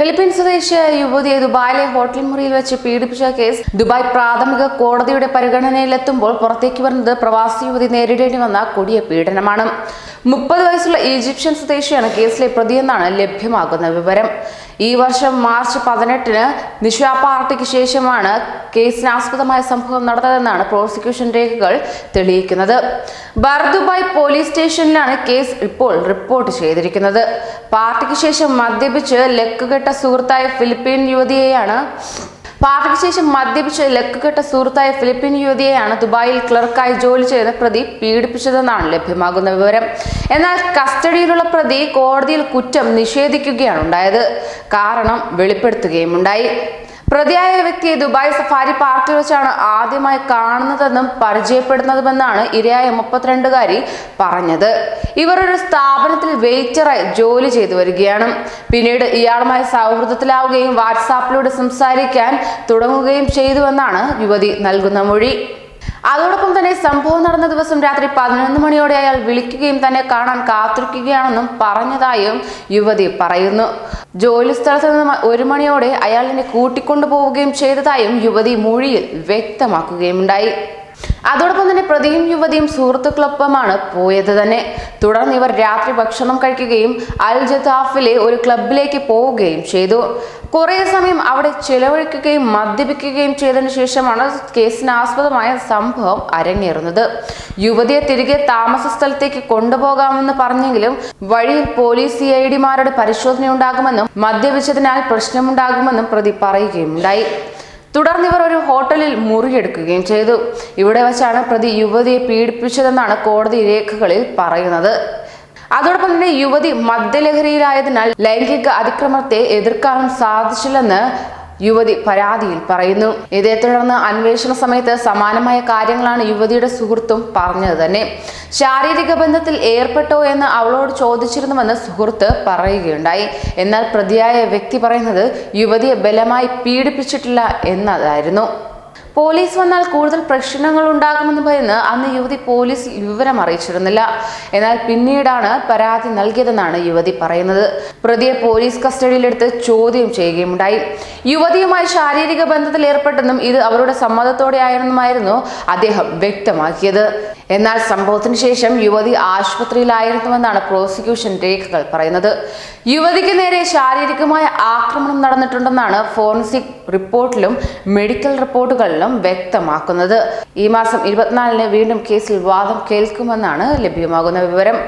Philippines സ്വദേശിയായ യുവതിയെ ദുബായിലെ ഹോട്ടൽ മുറിയിൽ വെച്ച് പീഡിപ്പിച്ച കേസ് ദുബായ് പ്രാഥമിക കോടതിയുടെ പരിഗണനയിലെത്തുമ്പോൾ പുറത്തേക്ക് വരുന്നത് പ്രവാസി യുവതി നേരിടേണ്ടി വന്ന കൊടിയ പീഡനമാണ്. മുപ്പത് വയസ്സുള്ള ഈജിപ്ഷ്യൻ സ്വദേശിയാണ് കേസിലെ പ്രതിയെന്നാണ് ലഭ്യമാകുന്ന വിവരം. ഈ വർഷം മാർച്ച് പതിനെട്ടിന് നിഷ പാർട്ടിക്ക് ശേഷമാണ് കേസിനാസ്പദമായ സംഭവം നടന്നതെന്നാണ് പ്രോസിക്യൂഷൻ രേഖകൾ തെളിയിക്കുന്നത്. ബർദുബായ് പോലീസ് സ്റ്റേഷനിലാണ് കേസ് ഇപ്പോൾ റിപ്പോർട്ട് ചെയ്തിരിക്കുന്നത്. പാർട്ടിക്ക് ശേഷം മദ്യപിച്ച് ലക്കുകെട്ട സുഹൃത്തായ ഫിലിപ്പീൻ യുവതിയെയാണ് പാർട്ടിക്ക് ശേഷം മദ്യപിച്ച് ലക്കുകെട്ട സുഹൃത്തായ ഫിലിപ്പീൻ യുവതിയെയാണ് ദുബായിൽ ക്ലർക്കായി ജോലി ചെയ്യുന്ന പ്രതി പീഡിപ്പിച്ചതെന്നാണ് ലഭ്യമാകുന്ന വിവരം. എന്നാൽ കസ്റ്റഡിയിലുള്ള പ്രതി കോടതിയിൽ കുറ്റം നിഷേധിക്കുകയാണ് ഉണ്ടായത്. കാരണം വെളിപ്പെടുത്തുകയും ഉണ്ടായി പ്രതിയായ വ്യക്തിയെ ദുബായ് സഫാരി പാർക്കിൽ വെച്ചാണ് ആദ്യമായി കാണുന്നതെന്നും പരിചയപ്പെടുന്നതുമെന്നാണ് ഇരയായ മുപ്പത്തിരണ്ടുകാരി പറഞ്ഞത്. ഇവർ ഒരു സ്ഥാപനത്തിൽ വെയിറ്ററായി ജോലി ചെയ്തു വരികയാണ്. പിന്നീട് ഇയാളുമായി സൗഹൃദത്തിലാവുകയും വാട്സാപ്പിലൂടെ സംസാരിക്കാൻ തുടങ്ങുകയും ചെയ്തുവെന്നാണ് യുവതി നൽകുന്ന മൊഴി. അതോടൊപ്പം തന്നെ സംഭവം നടന്ന ദിവസം രാത്രി പതിനൊന്ന് മണിയോടെ അയാൾ വിളിക്കുകയും തന്നെ കാണാൻ കാത്തിരിക്കുകയാണെന്നും പറഞ്ഞതായും യുവതി പറയുന്നു. ജോലി സ്ഥലത്ത് നിന്ന് ഒരു മണിയോടെ അയാൾ എന്നെ കൂട്ടിക്കൊണ്ടു പോവുകയും ചെയ്തതായും യുവതി മൊഴിയിൽ വ്യക്തമാക്കുകയും ഉണ്ടായി അതോടൊപ്പം തന്നെ പ്രതിയും യുവതിയും സുഹൃത്തുക്കളൊപ്പമാണ് പോയത് തന്നെ. തുടർന്ന് ഇവർ രാത്രി ഭക്ഷണം കഴിക്കുകയും അൽ ജതാഫിലെ ഒരു ക്ലബിലേക്ക് പോവുകയും ചെയ്തു. കുറേ സമയം അവിടെ ചിലവഴിക്കുകയും മദ്യപിക്കുകയും ചെയ്തതിന് ശേഷമാണ് കേസിനാസ്പദമായ സംഭവം അരങ്ങേറുന്നത്. യുവതിയെ തിരികെ താമസ സ്ഥലത്തേക്ക് കൊണ്ടുപോകാമെന്ന് പറഞ്ഞെങ്കിലും വഴിയിൽ പോലീസ് സി ഐ ഡിമാരുടെ പരിശോധനയുണ്ടാകുമെന്നും മദ്യപിച്ചതിനാൽ പ്രശ്നമുണ്ടാകുമെന്നും പ്രതി പറയുകയുണ്ടായി തുടർന്ന് ഇവർ ഒരു ഹോട്ടലിൽ മുറിയെടുക്കുകയും ചെയ്തു. ഇവിടെ വച്ചാണ് പ്രതി യുവതിയെ പീഡിപ്പിച്ചതെന്നാണ് കോടതി രേഖകളിൽ പറയുന്നത്. അതോടൊപ്പം തന്നെ യുവതി മദ്യലഹരിയിലായതിനാൽ ലൈംഗിക അതിക്രമത്തെ എതിർക്കാനും സാധിച്ചില്ലെന്ന് യുവതി പരാതിയിൽ പറയുന്നു. ഇതേ തുടർന്ന് അന്വേഷണ സമയത്ത് സമാനമായ കാര്യങ്ങളാണ് യുവതിയുടെ സുഹൃത്തും പറഞ്ഞത് തന്നെ. ശാരീരിക ബന്ധത്തിൽ ഏർപ്പെട്ടോ എന്ന് അവളോട് ചോദിച്ചിരുന്നുവെന്ന് സുഹൃത്ത് പറയുകയുണ്ടായി. എന്നാൽ പ്രതിയായ വ്യക്തി പറയുന്നത് യുവതിയെ ബലമായി പീഡിപ്പിച്ചിട്ടില്ല എന്നതായിരുന്നു. പോലീസ് വന്നാൽ കൂടുതൽ പ്രശ്നങ്ങൾ ഉണ്ടാകുമെന്ന് ഭയന്ന് അന്ന് യുവതി പോലീസ് വിവരം അറിയിച്ചിരുന്നില്ല. എന്നാൽ പിന്നീടാണ് പരാതി നൽകിയതെന്നാണ് യുവതി പറയുന്നത്. പ്രതിയെ പോലീസ് കസ്റ്റഡിയിലെടുത്ത് ചോദ്യം ചെയ്യുകയുണ്ടായി യുവതിയുമായി ശാരീരിക ബന്ധത്തിൽ ഏർപ്പെട്ടെന്നും ഇത് അവരുടെ സമ്മതത്തോടെ ആയിരുന്നുമായിരുന്നു അദ്ദേഹം വ്യക്തമാക്കിയത്. എന്നാൽ സംഭവത്തിന് ശേഷം യുവതി ആശുപത്രിയിലായിരുന്നുവെന്നാണ് പ്രോസിക്യൂഷൻ രേഖകൾ പറയുന്നത്. യുവതിക്ക് നേരെ ശാരീരികമായ ആക്രമണം നടന്നിട്ടുണ്ടെന്നാണ് ഫോറൻസിക് റിപ്പോർട്ടിലും മെഡിക്കൽ റിപ്പോർട്ടുകളിലും വ്യക്തമാക്കുന്നത്. ഈ മാസം ഇരുപത്തിനാലിന് വീണ്ടും കേസിൽ വാദം കേൾക്കുമെന്നാണ് ലഭ്യമാകുന്ന വിവരം.